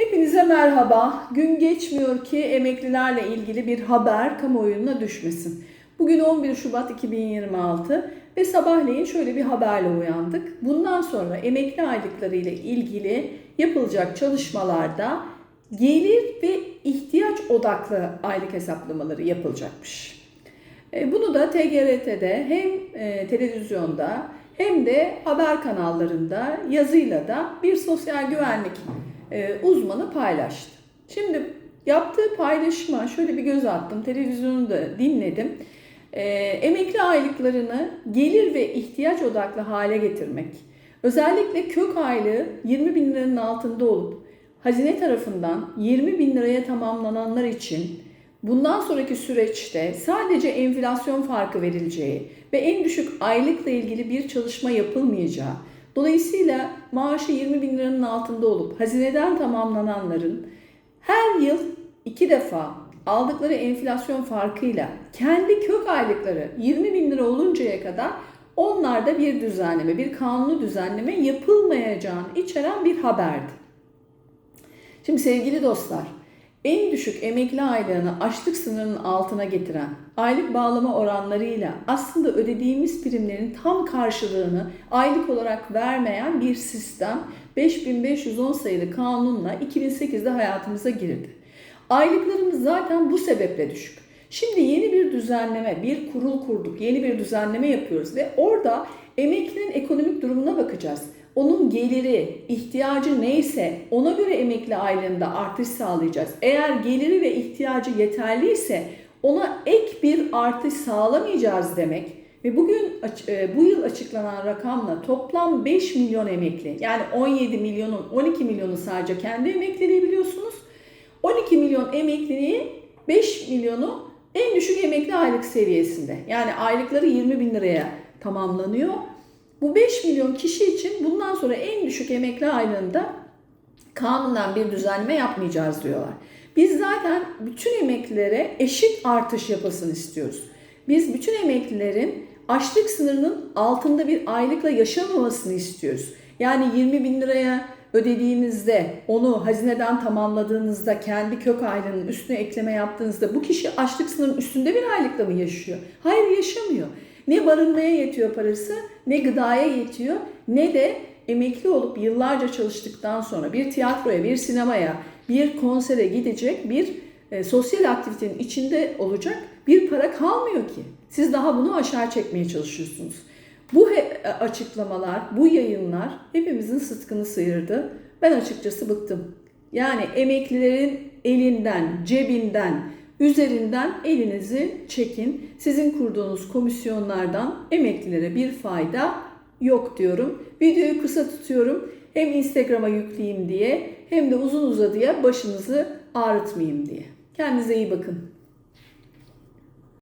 Hepinize merhaba. Gün geçmiyor ki emeklilerle ilgili bir haber kamuoyuna düşmesin. Bugün 11 Şubat 2026 ve sabahleyin şöyle bir haberle uyandık. Bundan sonra emekli aylıkları ile ilgili yapılacak çalışmalarda gelir ve ihtiyaç odaklı aylık hesaplamaları yapılacakmış. E, Bunu da TGRT'de hem e, televizyonda hem de haber kanallarında yazıyla da bir sosyal güvenlik e, uzmanı paylaştı. Şimdi yaptığı paylaşıma şöyle bir göz attım, televizyonu da dinledim. E, emekli aylıklarını gelir ve ihtiyaç odaklı hale getirmek, özellikle kök aylığı 20 bin liranın altında olup hazine tarafından 20 bin liraya tamamlananlar için bundan sonraki süreçte sadece enflasyon farkı verileceği ve en düşük aylıkla ilgili bir çalışma yapılmayacağı, dolayısıyla maaşı 20 bin liranın altında olup hazineden tamamlananların her yıl iki defa aldıkları enflasyon farkıyla kendi kök aylıkları 20 bin lira oluncaya kadar onlarda bir düzenleme, bir kanunu düzenleme yapılmayacağını içeren bir haberdi. Şimdi sevgili dostlar, en düşük emekli aylığını açlık sınırının altına getiren aylık bağlama oranlarıyla aslında ödediğimiz primlerin tam karşılığını aylık olarak vermeyen bir sistem 5510 sayılı kanunla 2008'de hayatımıza girdi. Aylıklarımız zaten bu sebeple düşük. Şimdi yeni bir düzenleme, bir kurul kurduk, yeni bir düzenleme yapıyoruz ve orada emeklinin ekonomik durumuna bakacağız. Onun geliri, ihtiyacı neyse ona göre emekli aylığında artış sağlayacağız. Eğer geliri ve ihtiyacı yeterliyse ona ek bir artış sağlamayacağız demek. Ve bugün bu yıl açıklanan rakamla toplam 5 milyon emekli yani 17 milyonun 12 milyonu sadece kendi emekliliği biliyorsunuz. 12 milyon emekliliği 5 milyonu en düşük emekli aylık seviyesinde. Yani aylıkları 20 bin liraya tamamlanıyor. Bu 5 milyon kişi için bundan sonra en düşük emekli aylığında kanunen bir düzenleme yapmayacağız diyorlar. Biz zaten bütün emeklilere eşit artış yapasını istiyoruz. Biz bütün emeklilerin açlık sınırının altında bir aylıkla yaşamamasını istiyoruz. Yani 20 bin liraya ödediğinizde onu hazineden tamamladığınızda kendi kök aylığının üstüne ekleme yaptığınızda bu kişi açlık sınırının üstünde bir aylıkla mı yaşıyor? Hayır yaşamıyor. Ne barınmaya yetiyor parası, ne gıdaya yetiyor, ne de emekli olup yıllarca çalıştıktan sonra bir tiyatroya, bir sinemaya, bir konsere gidecek bir e, sosyal aktivitenin içinde olacak bir para kalmıyor ki. Siz daha bunu aşağı çekmeye çalışıyorsunuz. Bu açıklamalar, bu yayınlar hepimizin sıtkını sıyırdı. Ben açıkçası bıktım. Yani emeklilerin elinden, cebinden, üzerinden elinizi çekin. Sizin kurduğunuz komisyonlardan emeklilere bir fayda yok diyorum. Videoyu kısa tutuyorum. Hem Instagram'a yükleyeyim diye hem de uzun uzadıya başınızı ağrıtmayayım diye. Kendinize iyi bakın.